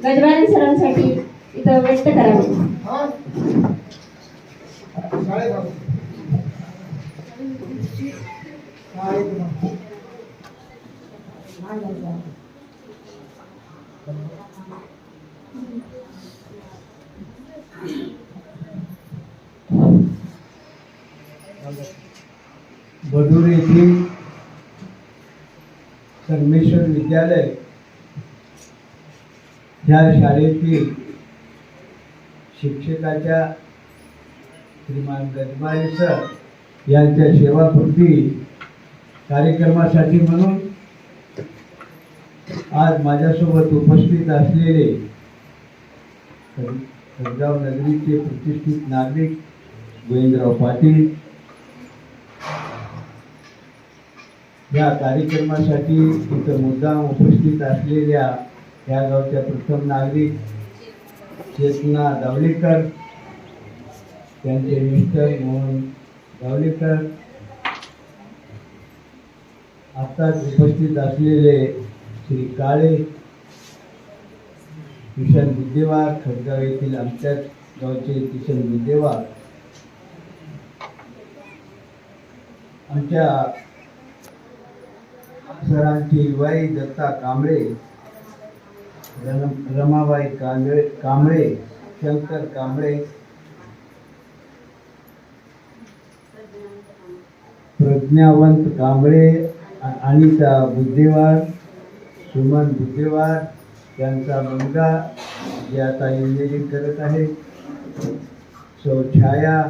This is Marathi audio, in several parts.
गजबारी सरांसाठी इथं व्यक्त करावे बडूर येथील संगमेश्वर विद्यालय ह्या शाळेतील शिक्षकाच्या श्रीमान गजमाळे सर यांच्या सेवापूर्ती कार्यक्रमासाठी म्हणून आज माझ्यासोबत उपस्थित असलेले खडगाव नगरीचे प्रतिष्ठित नागरिक गोविंदराव पाटील या कार्यक्रमासाठी इथं मुद्दाम उपस्थित असलेल्या या गावच्या प्रथम नागरिक चेतना दावलेकर त्यांचे मिस्टर मोहन दावलेकर. आत्ताच उपस्थित असलेले श्री काळे किशन बुद्धेवार खडगाव येथील आमच्याच गावचे किशन बुद्धेवार आमच्या सरांची वाई दत्ता कांबळे रम- रमाबाई कांबळे कांबळे शंकर कांबळे. प्रज्ञावंत कांबळे आणि अनिता बुद्धेवार सुमन बुद्धेवार त्यांचा मुलगा जे आता इंजिनिअरिंग करत आहे. सौ छाया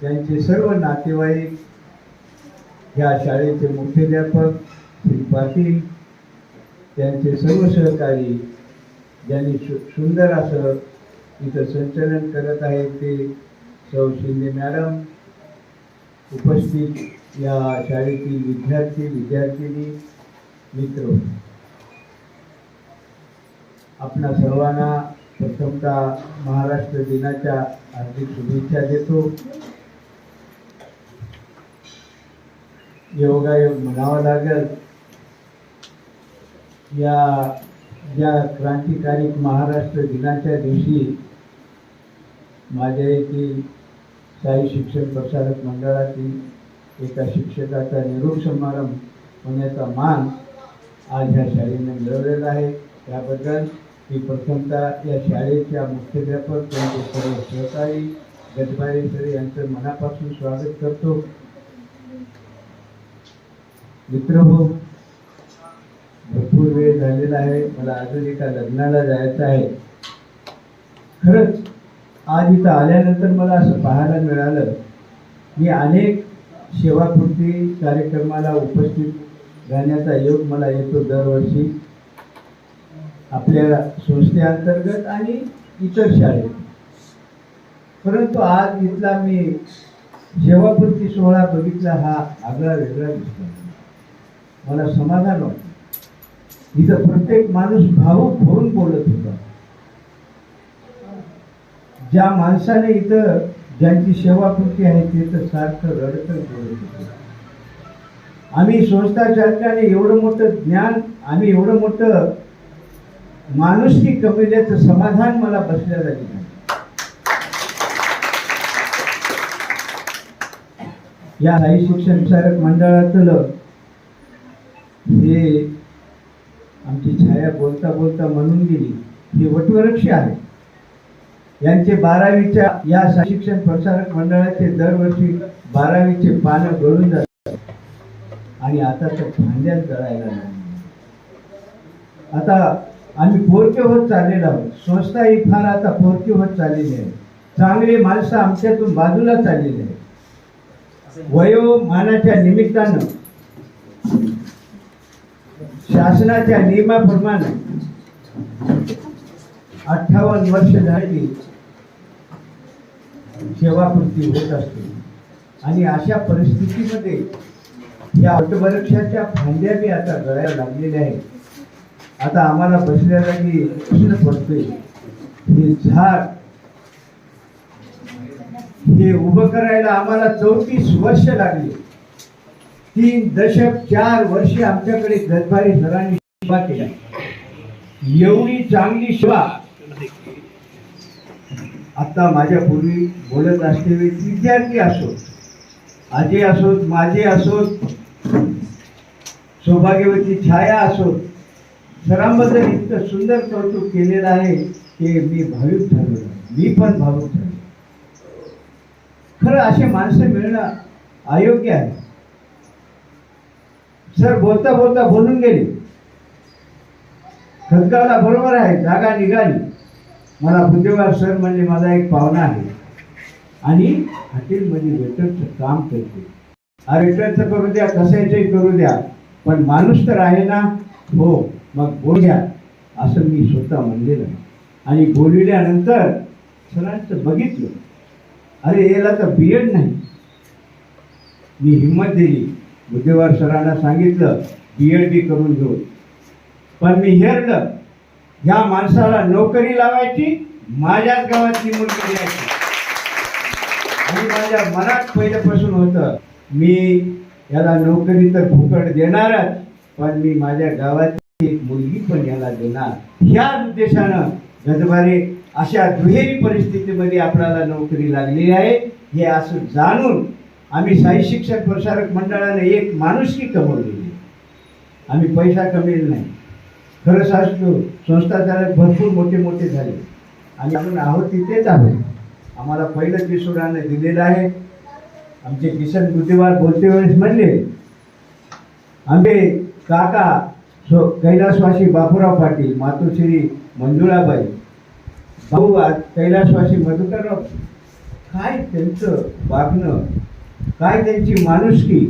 त्यांचे सर्व नातेवाईक ह्या शाळेचे मुख्याध्यापक श्री पाटील त्यांचे सर्व सहकारी ज्यांनी सु सुंदर असं इथं संचलन करत आहेत ते सौ शिंदे मॅडम उपस्थित या शाळेतील विद्यार्थी विद्यार्थिनी मित्र. आपणा सर्वांना प्रथमतः महाराष्ट्र दिनाच्या हार्दिक शुभेच्छा देतो. योगायोग म्हणावा लागेल. या या क्रांतिकारी महाराष्ट्र दिनाच्या दिवशी माझ्या येथील शाही शिक्षण प्रसारक मंडळातील एका शिक्षकाचा निरोप समारंभ होण्याचा मान आज ह्या शाळेने मिळवलेला आहे. त्याबद्दल मी प्रथमतः या शाळेच्या मुख्याध्यापक त्यांचे सर्व सहकारी गजबारे सर यांचं मनापासून स्वागत करतो. मित्र हो भरपूर वेळ झालेला आहे. मला अजून एका लग्नाला जायचं आहे. खरंच आज इथं आल्यानंतर मला असं पाहायला मिळालं मी अनेक सेवापूर्ती कार्यक्रमाला उपस्थित राहण्याचा योग मला येतो दरवर्षी. आपल्या संस्थेअंतर्गत आणि इतर शाळेत. परंतु आज इथला मी सेवापूर्ती सोहळा बघितला हा आगळा वेगळा दिसला मला समाधान वाटतं. इथं प्रत्येक माणूस भावूक होऊन बोलत होता. ज्या माणसाने इथं ज्यांची सेवा कृती आहे ते तर सारखं रडतच बोलत होते. आम्ही संस्था एवढं मोठं ज्ञान आम्ही एवढं मोठं माणुसकी कमविल्याचं समाधान मला बसल्या जागी नाही या हाई शिक्षण विचारक मंडळातलं हे आमची छाया बोलता बोलता म्हणून गेली. हे वटवृक्ष आहे. यांचे बारावीच्या या शिक्षण प्रसारक मंडळाचे दरवर्षी बारावीचे पानं गळून जातात. आणि आता तर भांड्यात गळायला नाही आता आम्ही पोरके होत चाललेलो आहोत. संस्था ही फार आता पोरकी होत चाललेली आहे. चांगली माणसं आमच्यातून बाजूला चाललेली आहे वयोमानाच्या निमित्तानं शासनाच्या नियमाप्रमाणे अठ्ठावन्न वर्ष झाली सेवापूर्ती होत असते. आणि अशा परिस्थितीमध्ये या वटवृक्षाच्या फांद्या मी आता गळायला लागलेल्या आहेत. आता आम्हाला बसल्या जागी प्रश्न पडतोय. हे झाड हे उभं करायला आम्हाला चौतीस वर्ष लागली. तीन दशक चार वर्षे आमच्याकडे गजबारी सरांनी सेवा केल्या एवढी चांगली सेवा. आता माझ्या पूर्वी बोलत असलेले विद्यार्थी असोत आजी असोत माझे असोत सौभाग्यवती छाया असोत सरांबद्दल इतकं सुंदर कौतुक केलेलं आहे की मी भाविक ठरलो. मी पण भाविक ठरलो. खरं असे माणसं मिळणं अयोग्य आहे. सर बोलता बोलता बोलून गेले. खतगावला बरोबर आहे जागा निघाली. मला बुद्धवार सर म्हणजे माझा एक पाहुणा आहे. आणि हॉटेलमध्ये वेटरचं काम करते. हा वेटरचं करू द्या कशाचंही करू द्या पण माणूस तर आहे ना. हो मग बोल घ्या असं मी स्वतः म्हणलेलं. आणि बोलविल्यानंतर सरांचं बघितलं. अरे याला तर बी एड नाही. मी हिंमत दिली. बुद्धवार सरांना सांगितलं बी एड बी करून घेऊ पण मी हेरलं ह्या माणसाला नोकरी लावायची माझ्याच गावातली मुलगी द्यायची. आणि माझ्या मनात पहिल्यापासून होतं मी याला नोकरी तर फुकट देणारच पण मी माझ्या गावातली एक मुलगी पण याला देणार. ह्या उद्देशानं गजबारे अशा दुहेरी परिस्थितीमध्ये आपल्याला नोकरी लागलेली आहे हे असं जाणून आम्ही साई शिक्षक प्रसारक मंडळाने एक माणुसकी कमवलेली आम्ही पैसा कमेल नाही. खरं सांगतो संस्था चालक भरपूर मोठे मोठे झाले. आणि आपण आहोत तिथेच आहोत. आम्हाला पहिलं किशोराने दिलेलं आहे. आमचे किसन बुद्धिवार बोलते वेळेस म्हणले आंबे काका सो कैलासवासी बापूराव पाटील मातोश्री मंजुळाबाई भाऊ आज कैलासवासी मधुकरराव. काय त्यांचं वागणं? काय त्यांची माणुसकी?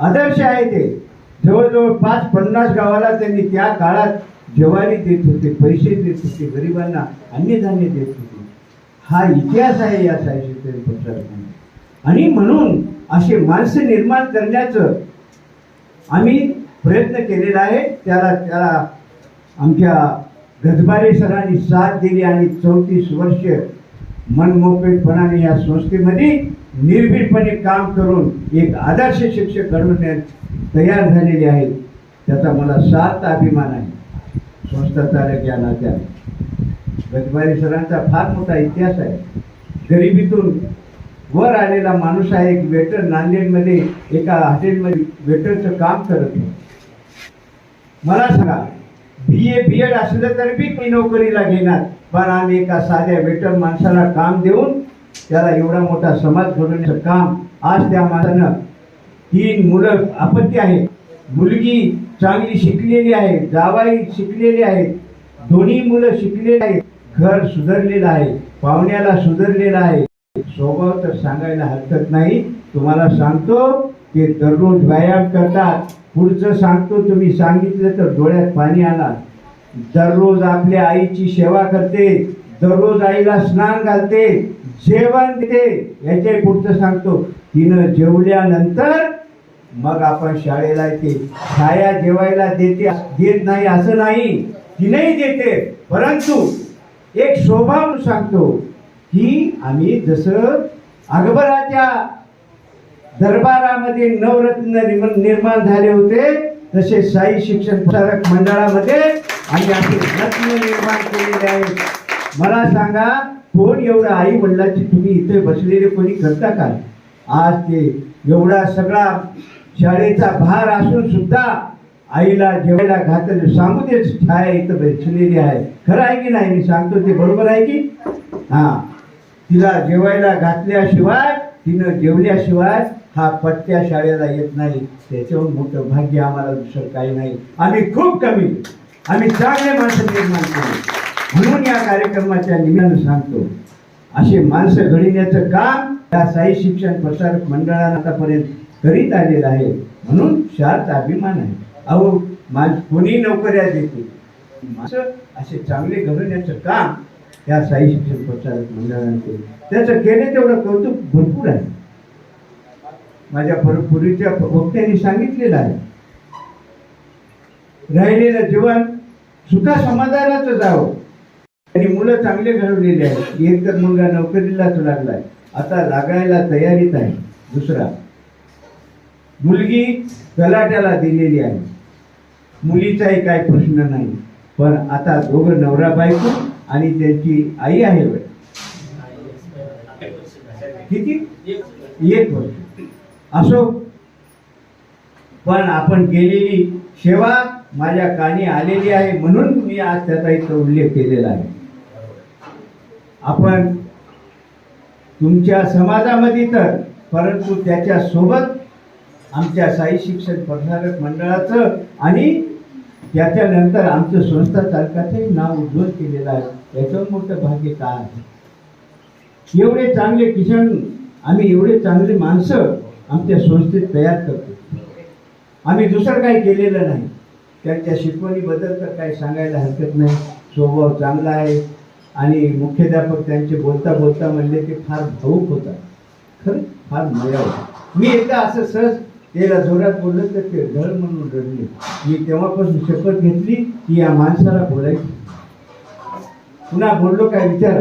आदर्श आहे ते. जवळजवळ पाच पन्नास गावाला त्यांनी त्या काळात ज्वारी देत होते पैसे देत होते गरिबांना अन्नधान्य देत होते. हा इतिहास आहे या साहित्य प्रसारकांना आणि म्हणून असे माणसं निर्माण करण्याचं आम्ही प्रयत्न केलेला आहे. त्याला त्याला आमच्या गजबारे सरांनी साथ दिली आणि चौतीस वर्ष मनमोकळीपणाने या संस्थेमध्ये निर्भीडपणे काम करून एक आदर्श शिक्षक घडवण्यात तयार झालेले आहेत त्याचा मला सात अभिमान आहे. संस्था चालक या नात्याने. गजबारी सरांचा फार मोठा इतिहास आहे. गरिबीतून वर आलेला माणूस आहे एक वेटर नांदेडमध्ये एका हॉटेलमध्ये वेटरचं काम करत होता. मला सांगा बी ए बी एड असलं तर बी नोकरीला घेणार. पण आम्ही एका साध्या विठ्ठल माणसाला काम देऊन त्याला एवढा मोठा समाज घडवण्याचं काम आज त्या माणसानं तीन मुलं आपत्ती आहे मुलगी चांगली शिकलेली आहे जावाई शिकलेली आहेत दोन्ही मुलं शिकलेली आहेत. घर सुधारलेलं आहे पाहुण्याला सुधारलेलं आहे. स्वभाव तर सांगायला हरकत नाही. तुम्हाला सांगतो ते दररोज व्यायाम करतात. पुढचं सांगतो तुम्ही सांगितलं तर डोळ्यात पाणी आणा दररोज आपल्या आईची सेवा करते दररोज आईला स्नान घालते जेवण देते. याच्या पुढचं सांगतो तिनं जेवल्यानंतर मग आपण शाळेला येते. छाया जेवायला देते देत नाही असं नाही. तिनेही देते. परंतु एक स्वभाव सांगतो की आम्ही जसं अकबराच्या दरबारामध्ये नवरत्न निर्माण झाले होते तसे साई शिक्षण प्रसारक मंडळामध्ये आणि असे रत्न निर्माण केलेले आहेत मला सांगा कोण एवढं आई वडिलांची तुम्ही इथे बसलेले कोणी करता का? आज ते एवढा सगळा शाळेचा भार असून सुद्धा आईला जेवायला घातलं सांगू दे छाया इथं बसलेली आहे. खरं आहे की नाही? मी सांगतो ते बरोबर आहे की? हा. तिला जेवायला घातल्याशिवाय तिनं जेवल्याशिवाय हा पट्ट्या शाळेला येत नाही. त्याच्याहून मोठं भाग्य आम्हाला दुसरं काही नाही. आम्ही खूप कमी. आम्ही चांगले माणसं निर्माण केले. म्हणून या कार्यक्रमाच्या निमित्तानं सांगतो असे माणसं घडविण्याचं काम या साई शिक्षण प्रसारक मंडळानं आतापर्यंत करीत आलेलं आहे. म्हणून शाळेचा अभिमान आहे. अहो मा कोणी नोकऱ्या देते माणसं असे चांगले घडवण्याचं काम या साई शिक्षण प्रसारक मंडळानं केलं. त्याचं केले तेवढं कौतुक भरपूर आहे. माझ्या पर- पूर्वीच्या वक्त्यांनी सांगितलेलं आहे. राहिलेलं जीवन सुखा समाधानाचं जावं. आणि मुलं चांगले घडवलेले आहेत. एक तर मुलगा नोकरीलाच लागलाय. आता लागायला तयारीत आहे. दुसरा मुलगी गलाट्याला दिलेली आहे. मुलीचाही काही प्रश्न नाही. पण आता दोघं नवरा बायको आणि त्यांची आई आहे बरं. किती? एक वर्ष. असो. पण आपण केलेली सेवा माझ्या कानी आलेली आहे म्हणून मी आज त्याचा इथं उल्लेख केलेला आहे. आपण तुमच्या समाजामध्ये तर परंतु त्याच्या सोबत आमच्या साई शिक्षण प्रसारक मंडळाचं आणि त्याच्यानंतर आमचं संस्था चालकाचंही नाव उज्ज्वल केलेलं आहे. याचं मोठं भाग्य काय आहे? एवढे चांगले किशन आम्ही एवढे चांगले माणसं आमच्या संस्थेत तयार करतो. आम्ही दुसरं काही केलेलं नाही. त्यांच्या शिकवणीबद्दल तर काही सांगायला हरकत नाही. स्वभाव चांगला आहे. आणि मुख्याध्यापक त्यांचे बोलता बोलता म्हणले ते फार भाऊक होता. खरं? फार मजा होती. मी एकदा असं सहज त्याला जोरात बोललो तर ते ढळ म्हणून रडले. मी तेव्हापासून शपथ घेतली की या माणसाला बोलायची. पुन्हा बोललो काय विचारा?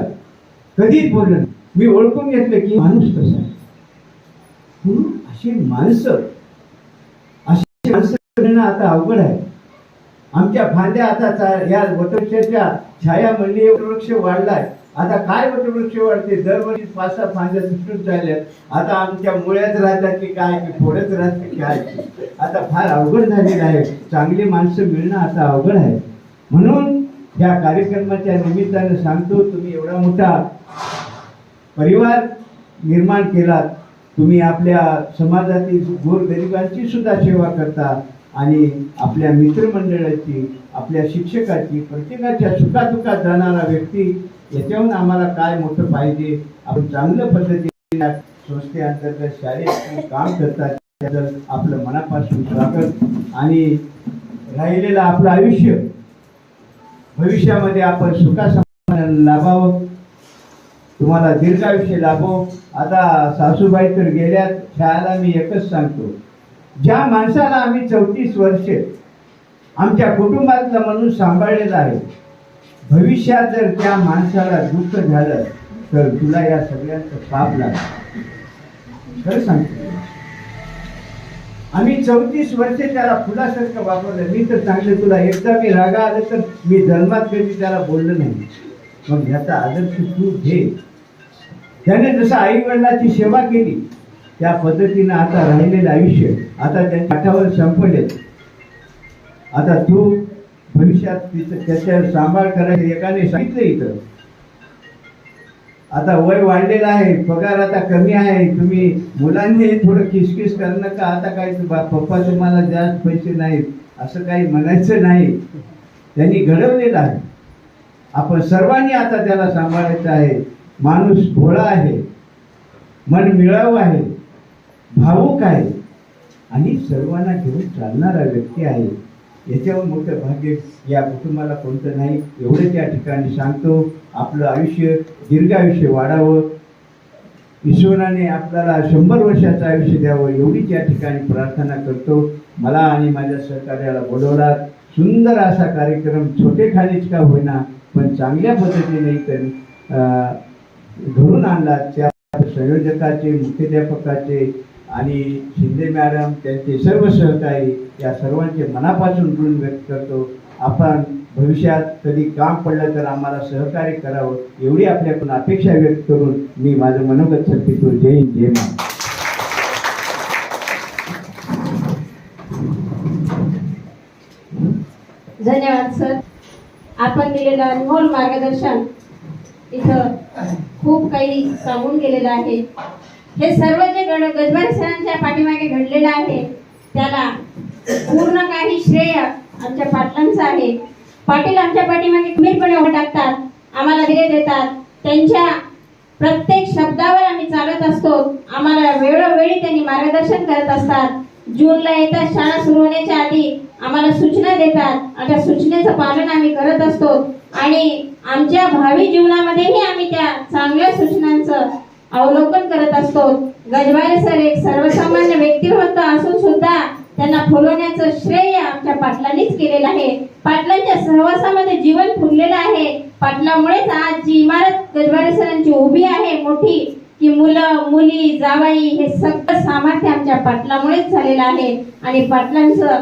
कधीच बोललं मी ओळखून घेतलं की माणूस कसा आहे. म्हणून अशी माणसं अशी माणसं आता अवघड आहे. आमच्या फांद्या आता या वटवृक्षाच्या छाया म्हणली वटवृक्ष वाढलाय. आता काय वटवृक्ष वाढते? दरवर्षी पाच सहा फांद्या तुटून चालल्यात. आता आमच्या मुळ्यात राहतात की काय की थोडंच राहते की काय? आता फार अवघड झालेलं आहे. चांगली माणसं मिळणं आता अवघड आहे. म्हणून या कार्यक्रमाच्या निमित्तानं सांगतो तुम्ही एवढा मोठा परिवार निर्माण केलात. तुम्ही आपल्या समाजातील गोरगरिबांची सुद्धा सेवा करता. आणि आपल्या मित्रमंडळाची आपल्या शिक्षकाची प्रत्येकाच्या सुखादुखात जाणारा व्यक्ती याच्याहून आम्हाला काय मोठं पाहिजे? आपण चांगल्या पद्धतीने संस्थेअंतर्गत शाळेत काम करतात त्याबद्दल आपलं मनापासून स्वागत. आणि राहिलेलं आपलं आयुष्य भविष्यामध्ये आपण सुखासमाधान लाभावं. तुम्हाला दीर्घायुष्य लाभो. आता सासूबाई तर गेल्यात खेळायला मी एकच सांगतो. ज्या माणसाला आम्ही चौतीस वर्षे आमच्या कुटुंबातलं म्हणून सांभाळलेला आहे भविष्यात जर त्या माणसाला दुःख झालं तर तुला या सगळ्यांचं पाप लागेल. खरं सांगतो. आम्ही चौतीस वर्षे त्याला फुलासारखं वापरलं. मी तर चांगलं तुला एकदा मी रागा आलं तर मी जन्मात कधी त्याला बोललं नाही. मग ह्याचा आदर्श तू घे. त्याने जसं आई वडिलाची सेवा केली त्या पद्धतीनं आता राहिलेलं आयुष्य आता त्या काठावर संपले. आता तू भविष्यात तिचं त्याच्यावर सांभाळ करायचं एकाने सांगितलं इथं. आता वय वाढलेलं आहे पगार आता कमी आहे तुम्ही मुलांनी थोडं किसकिस करणं का आता काय बा- पप्पा तुम्हाला जास्त पैसे नाहीत असं काही म्हणायचं नाही. त्यांनी घडवलेलं आहे. आपण सर्वांनी आता त्याला सांभाळायचं आहे. माणूस भोळा आहे. मन मिळावं आहे. भावूक आहे. आणि सर्वांना घेऊन चालणारा व्यक्ती आहे. याच्यावर मोठं भाग्य या कुटुंबाला कोणतं नाही. एवढंच या ठिकाणी सांगतो. आपलं आयुष्य दीर्घ आयुष्य वाढावं. ईश्वराने आपल्याला शंभर वर्षाचं आयुष्य द्यावं. एवढीच या ठिकाणी प्रार्थना करतो. मला आणि माझ्या सहकार्याला बोलवला सुंदर असा कार्यक्रम छोटे खालीच का होईना पण चांगल्या पद्धतीने तर अं, घडून आणला त्या संयोजकाचे मुख्याध्यापकाचे आणि शिंदे मॅडम त्यांचे सर्व सहकारी या सर्वांचे मनापासून ऋण व्यक्त करतो. आपण भविष्यात कधी काम पडलं तर आम्हाला सहकार्य करावं एवढी आपल्याकडून अपेक्षा व्यक्त करून मी माझं मनोगत संपितो जय हिंद जय महाराज धन्यवाद सर. आपण दिलेलं अनमोल मार्गदर्शन इथं खूप काही सांगून गेलेलं आहे. हे सर्व जे गण गजबारी सरांच्या पाठीमागे घडलेलं आहे त्याला पूर्ण काही श्रेय आमच्या पाटलांचं आहे. पाटील आमच्या पाठीमागे खमीरपणे उभे टाकतात आम्हाला धीरे देतात. त्यांच्या प्रत्येक शब्दावर आम्ही चालत असतो. आम्हाला वेळोवेळी त्यांनी मार्गदर्शन करत असतात. जूनला येतात शाळा सुरू होण्याच्या आधी आम्हाला सूचना देतात. आमच्या सूचनेचं पालन आम्ही करत असतो. आणि आमच्या भावी जीवनामध्येही आम्ही त्या चांगल्या सूचनांचं अवलोकन करत असतो. गजवारे सर एक सर्वसामान्य व्यक्तिमत्व असून सुद्धा त्यांना फुलवण्याचं श्रेय आमच्या पाटलांनीच केलेलं आहे. पाटलांच्या सहवासामध्ये जीवन फुललेलं आहे. पाटलामुळेच आज जी इमारत गजवारे सरांची उभी आहे मोठी की मुलं मुली जावाई हे सगळं सामर्थ्य आमच्या पाटलामुळेच झालेलं आहे. आणि पाटलांचं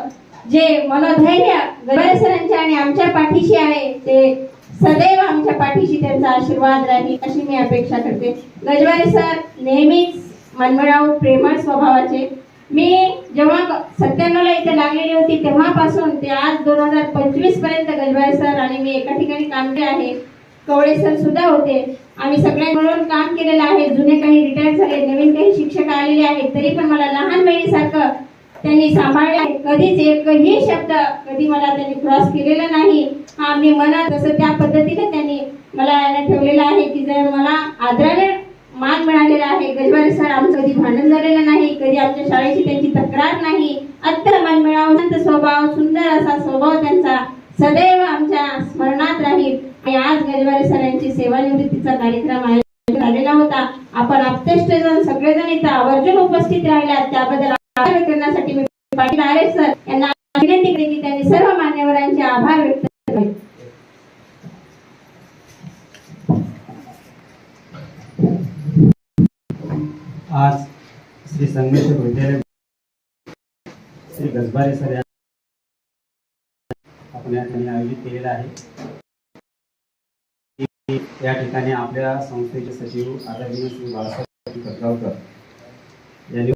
जे मनोधैर्य गजबारे सरांच्या आणि आमच्या पाठीशी आहे ते सदैव आमच्या पाठीशी त्यांचा आशीर्वाद राहील अशी मी अपेक्षा करते. गजबारे सर नेहमीच मनमराव प्रेमळ स्वभावाचे. मी जेव्हा सत्त्याण्णवला इथे लागलेली होती तेव्हापासून ते आज दोन हजार पंचवीसपर्यंत गजबारे सर आणि मी एका ठिकाणी काम केले आहे. कवळे सर सुद्धा होते. आम्ही सगळे मिळून काम केलेलं आहे. जुने काही रिटायर झाले नवीन काही शिक्षक आलेले आहेत तरी पण मला लहान बहिणीसारखं त्यांनी सांभाळले आहे. कधीच एकही शब्द कधी मला त्यांनी क्रॉस केलेला नाही. हा मी म्हणा तसं त्या पद्धतीने त्यांनी मला याला ठेवलेलं आहे की जर मला आदराने मान मिळालेला आहे गजवारे सर आमचं कधी भांडण झालेलं नाही कधी आमच्या शाळेची त्यांची तक्रार नाही अत्तर मान मिळावं स्वभाव सुंदर असा स्वभाव त्यांचा सदैव आमच्या स्मरणात राहील. आणि आज गजवारे सरांची सेवानिवृत्तीचा कार्यक्रम झालेला होता. आपण आपतेष्टजण सगळेजण इथं आवर्जून उपस्थित राहिलात त्याबद्दल आभार व्यक्त करण्यासाठी मी पाटील आरे सर. यांना विनंती केली की त्यांनी सर्व मान्यवरांचे आभार व्यक्त करावे आज श्री संगमेश्वर विद्यालय श्री गजबारे सर या आपण या ठिकाणी आयोजित केलेला आहे. या ठिकाणी आपल्या संस्थेचे सचिव आदरणीय श्री बाळासाहेब कटगावकर यांनी